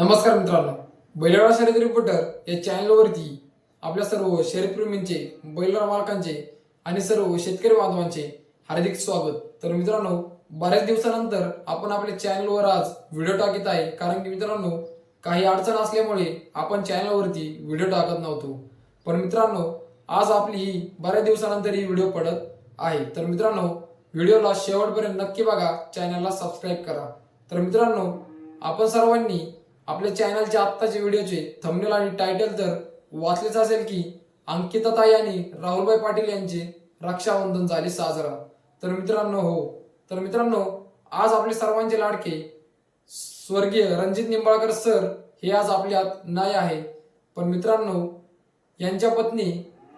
नमस्कार मित्रांनो. बैलगाडा शर्यत रिपोर्टर या चॅनलवरती आपल्या सर्व शर्यतप्रेमींचे बैलगाडा मालकांचे आणि सर्व शेतकरी बांधवांचे हार्दिक स्वागत. तर मित्रांनो बऱ्याच दिवसानंतर आपण आपल्या चॅनलवर आज व्हिडिओ टाकत आहे. कारण की मित्रांनो काही अडचण असल्यामुळे आपण चॅनलवरती व्हिडिओ टाकत नव्हतो. पण मित्रांनो आज आपली ही बऱ्याच दिवसानंतर ही व्हिडिओ पडत आहे. तर मित्रांनो व्हिडिओला शेवटपर्यंत नक्की बघा. चॅनलला सबस्क्राईब करा. तर मित्रांनो आपण सर्वांनी आपल्या चॅनलचे आत्ताचे व्हिडिओचे थंबनेल आणि टायटल तर वाचलेच असेल की अंकिता ताई आणि राहुलभाई पाटील यांचे रक्षाबंधन झाले साजरा. तर मित्रांनो हो तर मित्रांनो आज आपले सर्वांचे लाडके स्वर्गीय रणजित निंबाळकर सर हे आज आपल्यात नाही आहे. पण मित्रांनो यांच्या पत्नी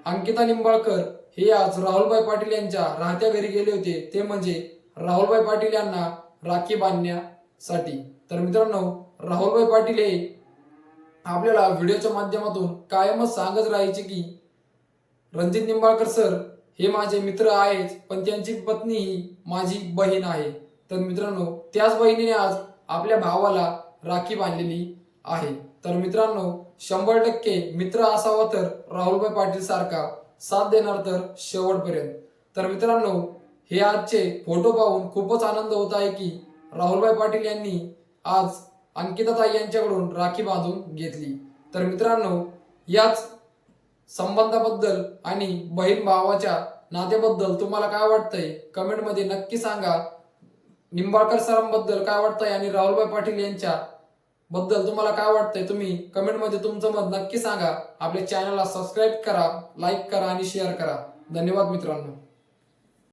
अंकिता निंबाळकर हे आज राहुलभाई पाटील यांच्या राहत्या घरी गेले होते. ते म्हणजे राहुलभाई पाटील यांना राखी बांधण्या साठी. तर मित्रांनो राहुलभाई पाटील हे आपल्याला व्हिडिओच्या माध्यमातून कायमच सांगत राहायचे की रणजित निंबाळकर सर हे माझे मित्र आहेत पण त्यांची पत्नी ही माझी बहीण आहे. तर मित्रांनो त्याच बहिणीने आज आपल्या भावाला राखी बांधलेली आहे. तर मित्रांनो शंभर टक्के मित्र असावा तर राहुलभाई पाटील सारखा साथ देणार तर शेवटपर्यंत. तर मित्रांनो हे आजचे फोटो पाहून खूपच आनंद होत आहे की राहुलभाई पाटील यांनी आज अंकिताताई यांच्याकडून राखी बांधून घेतली. तर मित्रांनो याच संबंधाबद्दल आणि बहीण भावाच्या नात्याबद्दल तुम्हाला काय वाटतंय? कमेंटमध्ये नक्की सांगा. निंबाळकर सरांबद्दल काय वाटतंय आणि राहुलभाई पाटील यांच्या बद्दल तुम्हाला काय वाटतंय? तुम्ही कमेंटमध्ये तुमचं मत नक्की सांगा. आपल्या चॅनलला सबस्क्राईब करा लाईक करा आणि शेअर करा. धन्यवाद मित्रांनो.